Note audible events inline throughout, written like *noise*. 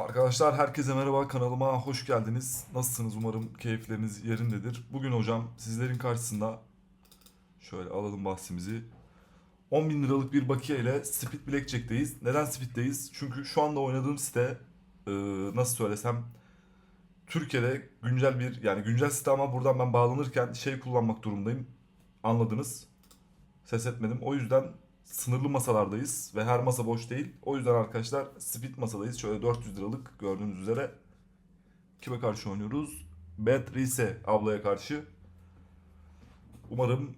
Arkadaşlar herkese merhaba kanalıma hoş geldiniz. Nasılsınız umarım keyifleriniz yerindedir. Bugün hocam sizlerin karşısında şöyle alalım bahsimizi. 10 bin liralık bir bakiye ile Speed Blackjack'teyiz. Neden Speed'deyiz? Çünkü şu anda oynadığım site e, nasıl söylesem Türkiye'de güncel bir yani güncel site ama buradan ben bağlanırken şey kullanmak durumundayım. Anladınız. Ses etmedim. O yüzden sınırlı masalardayız ve her masa boş değil. O yüzden arkadaşlar speed masadayız. Şöyle 400 liralık gördüğünüz üzere. Kime karşı oynuyoruz? Bad Rise ablaya karşı. Umarım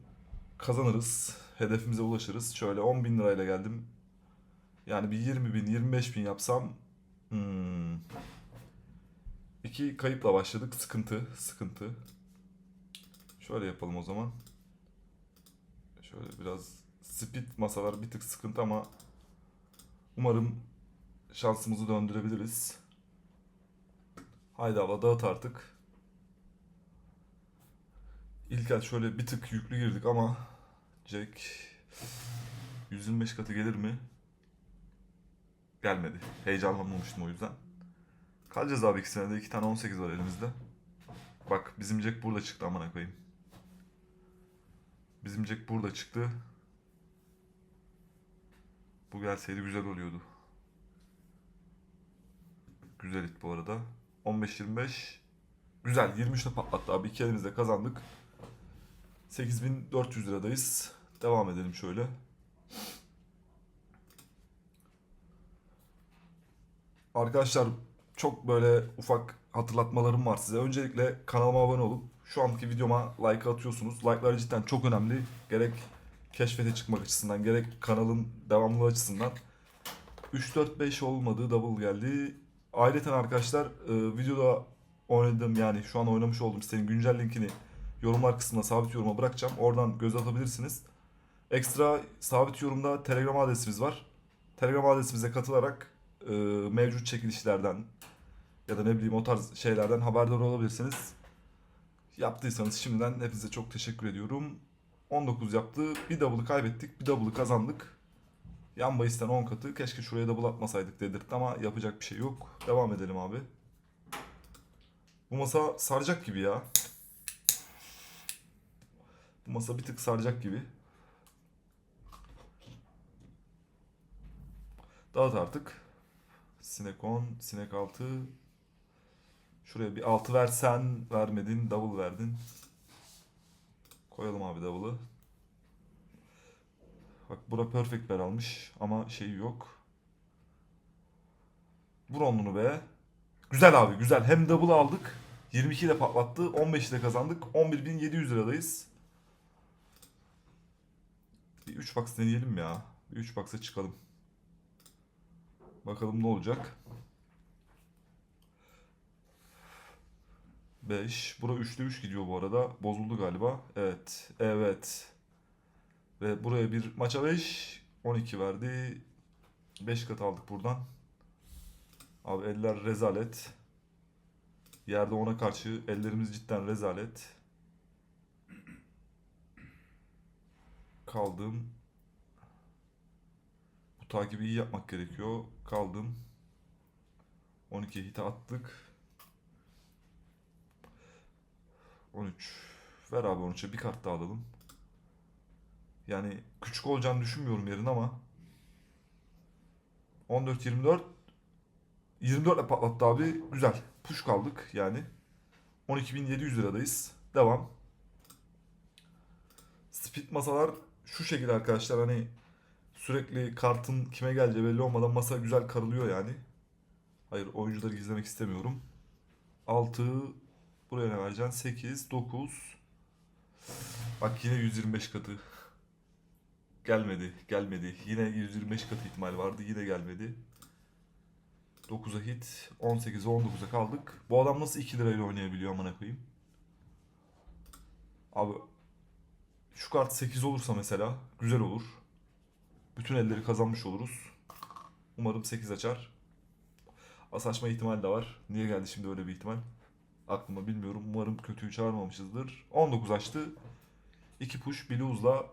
kazanırız. Hedefimize ulaşırız. Şöyle 10 bin lirayla geldim. Yani bir 20 bin, 25 bin yapsam hmm. iki kayıpla başladık. Sıkıntı, sıkıntı. Şöyle yapalım o zaman. Şöyle biraz speed masalar bir tık sıkıntı ama umarım şansımızı döndürebiliriz. Haydi abla dağıt artık. İlk el şöyle bir tık yüklü girdik ama Jack 125 katı gelir mi? Gelmedi. Heyecanlanmamıştım o yüzden. Kalacağız abi ikisine de. iki tane 18 var elimizde. Bak bizim Jack burada çıktı amına koyayım. Bizim Jack burada çıktı. Bu gelseydi güzel oluyordu. Güzel it bu arada. 15-25. Güzel. 23'te patlattı abi. İki elimizde kazandık. 8400 liradayız. Devam edelim şöyle. Arkadaşlar çok böyle ufak hatırlatmalarım var size. Öncelikle kanalıma abone olup şu anki videoma like atıyorsunuz. Like'lar cidden çok önemli. Gerek keşfete çıkmak açısından gerek kanalın devamlılığı açısından 3-4-5 olmadı double geldi. Ayrıca arkadaşlar e, videoda oynadığım yani şu an oynamış olduğum sitenin güncel linkini yorumlar kısmına sabit yoruma bırakacağım. Oradan göz atabilirsiniz. Ekstra sabit yorumda Telegram adresimiz var. Telegram adresimize katılarak e, mevcut çekilişlerden ya da ne bileyim o tarz şeylerden haberdar olabilirsiniz. Yaptıysanız şimdiden hepinize çok teşekkür ediyorum. 19 yaptı. Bir double'ı kaybettik. Bir double'ı kazandık. Yan bahisten 10 katı. Keşke şuraya double atmasaydık dedirtti ama yapacak bir şey yok. Devam edelim abi. Bu masa saracak gibi ya. Bu masa bir tık saracak gibi. Dağıt artık. Sinek 10, sinek 6. Şuraya bir 6 versen vermedin. Double verdin. Koyalım abi double'ı. Bak bura perfect ver almış ama şeyi yok. Vur onunu be. Güzel abi güzel. Hem double aldık. 22 ile patlattı. 15 ile kazandık. 11.700 liradayız. Bir 3 box deneyelim ya. Bir 3 box'a çıkalım. Bakalım ne olacak. 5. Bura 3'te 3 gidiyor bu arada. Bozuldu galiba. Evet. Evet. Ve buraya bir maça 5. 12 verdi. 5 kat aldık buradan. Abi eller rezalet. Yerde ona karşı ellerimiz cidden rezalet. Kaldım. Bu takibi iyi yapmak gerekiyor. Kaldım. 12 hit attık. 13. Ver abi 13'e bir kart daha alalım. Yani küçük olacağını düşünmüyorum yerin ama 14 24 24 ile patlattı abi. Güzel. Push kaldık yani. 12.700 liradayız. Devam. Speed masalar şu şekilde arkadaşlar hani sürekli kartın kime geleceği belli olmadan masa güzel karılıyor yani. Hayır oyuncuları gizlemek istemiyorum. 6 buraya ne vereceksin? 8 9 Bak yine 125 katı. Gelmedi, gelmedi. Yine 125 katı ihtimal vardı. Yine gelmedi. 9'a hit. 18'e 19'a kaldık. Bu adam nasıl 2 lirayla oynayabiliyor amına koyayım? Abi şu kart 8 olursa mesela güzel olur. Bütün elleri kazanmış oluruz. Umarım 8 açar. As açma ihtimali de var. Niye geldi şimdi öyle bir ihtimal? Aklıma bilmiyorum. Umarım kötüyü çağırmamışızdır. 19 açtı. 2 push lose'la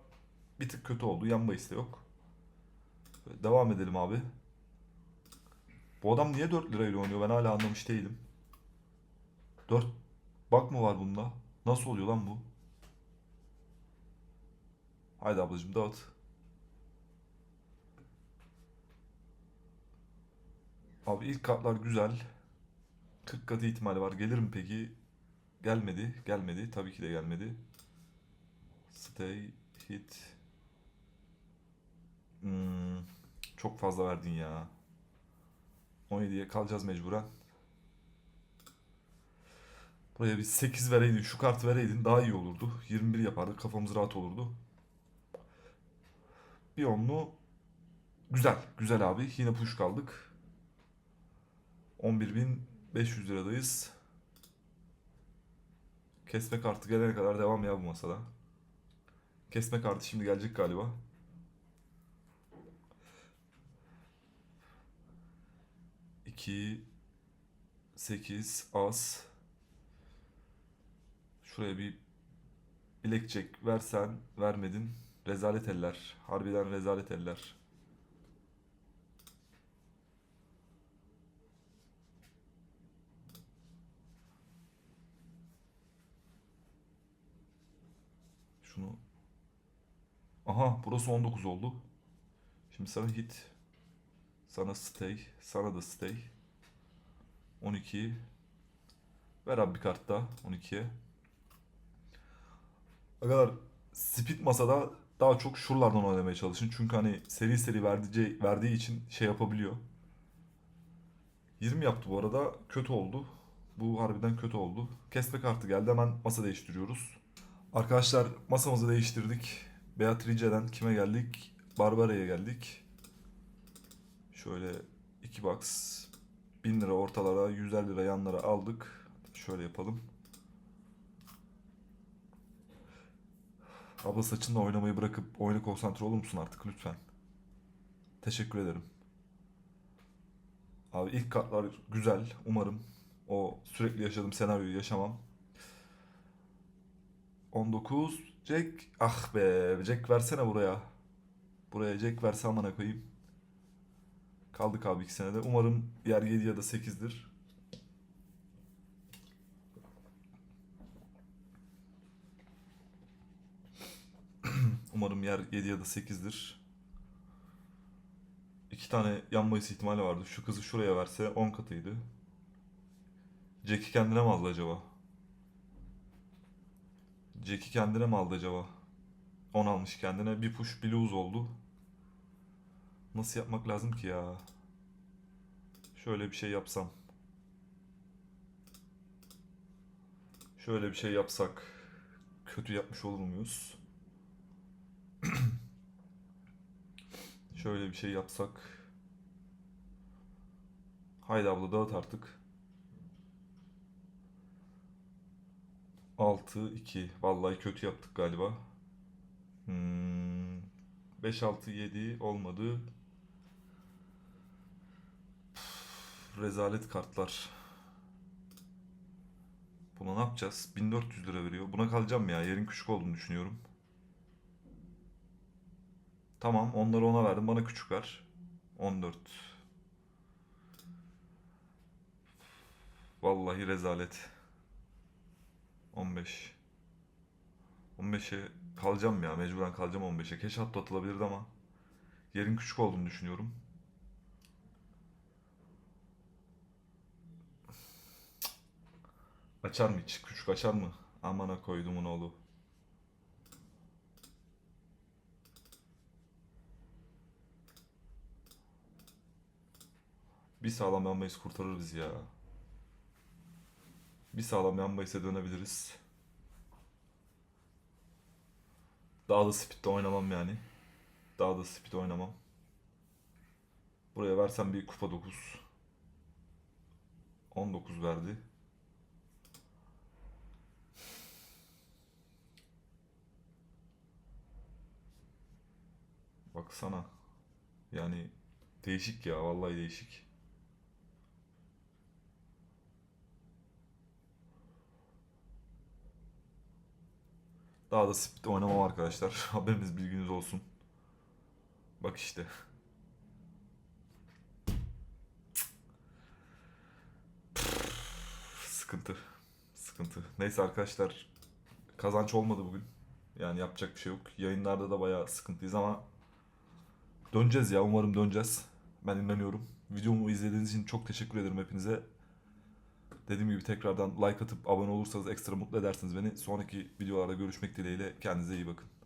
bir tık kötü oldu. Yan bahis yok. Devam edelim abi. Bu adam niye 4 lirayla oynuyor? Ben hala anlamış değilim. 4 bak mı var bunda? Nasıl oluyor lan bu? Haydi ablacığım dağıt. Abi ilk kartlar güzel. 40 katı ihtimali var. Gelir mi peki? Gelmedi. Gelmedi. Tabii ki de gelmedi. Stay, hit. Hmm, çok fazla verdin ya. 17'ye kalacağız mecburen. Buraya bir 8 vereydin, şu kart vereydin daha iyi olurdu. 21 yapardık, kafamız rahat olurdu. Bir onlu güzel, güzel abi. Yine push kaldık. 11.500 liradayız. Kesme kartı gelene kadar devam ya bu masada. Kesme kartı şimdi gelecek galiba. İki, sekiz, az. Şuraya bir bilekçek versen, vermedin. Rezalet eller. Harbiden rezalet eller. Şunu. Aha burası 19 oldu. Şimdi sana hit. Sana stay. Sana da stay. 12. Ver abi bir kart daha 12'ye. Arkadaşlar speed masada daha çok şuralardan oynamaya çalışın. Çünkü hani seri seri verdiği, verdiği için şey yapabiliyor. 20 yaptı bu arada. Kötü oldu. Bu harbiden kötü oldu. Kesme kartı geldi. Hemen masa değiştiriyoruz. Arkadaşlar masamızı değiştirdik. Beatrice'den kime geldik? Barbara'ya geldik. Şöyle 2 box 1000 lira ortalara 150 lira yanlara aldık. Şöyle yapalım. Abla saçınla oynamayı bırakıp oyuna konsantre olur musun artık lütfen? Teşekkür ederim. Abi ilk kartlar güzel. Umarım o sürekli yaşadığım senaryoyu yaşamam. 19 Jack. Ah be Jack versene buraya. Buraya Jack verse amına koyayım. Kaldık abi iki senede. Umarım yer 7 ya da 8'dir. *clears throat* Umarım yer 7 ya da 8'dir. İki tane yan bahis ihtimali vardı. Şu kızı şuraya verse 10 katıydı. Jack'i kendine mi aldı acaba? Jack'i kendine mi aldı acaba? 10 almış kendine. Bir push lose oldu. Nasıl yapmak lazım ki ya? Şöyle bir şey yapsam. Şöyle bir şey yapsak. Kötü yapmış olur muyuz? *clears throat* Şöyle bir şey yapsak. Haydi abla dağıt artık. 6 2. Vallahi kötü yaptık galiba. Hmm. 5 6 7 olmadı. Üf, Rezalet kartlar. Buna ne yapacağız? 1400 lira veriyor. Buna kalacağım ya. Yerin küçük olduğunu düşünüyorum. Tamam, onları ona verdim. Bana küçük ver. 14. Vallahi rezalet. 15. 15'e kalacağım ya. Mecburen kalacağım 15'e. Keşke hatta atılabilirdi ama. Yerin küçük olduğunu düşünüyorum. Açar mı hiç? Küçük açar mı? Amana koydumun oğlu. Bir sağlam yan bahis kurtarır bizi ya. Bir sağlam yan bahise dönebiliriz. Daha da speed'de oynamam yani. Daha da speed oynamam. Buraya versem bir kupa 9. 19 verdi. Baksana. Yani değişik ya vallahi değişik. Daha da Split'te oynamam arkadaşlar. *laughs* Haberiniz bilginiz olsun. Bak işte. Sıkıntı. Sıkıntı. Neyse arkadaşlar. Kazanç olmadı bugün. Yani yapacak bir şey yok. Yayınlarda da bayağı sıkıntıyız ama döneceğiz ya. Umarım döneceğiz. Ben inanıyorum. Videomu izlediğiniz için çok teşekkür ederim hepinize. Dediğim gibi tekrardan like atıp abone olursanız ekstra mutlu edersiniz beni. Sonraki videolarda görüşmek dileğiyle. Kendinize iyi bakın.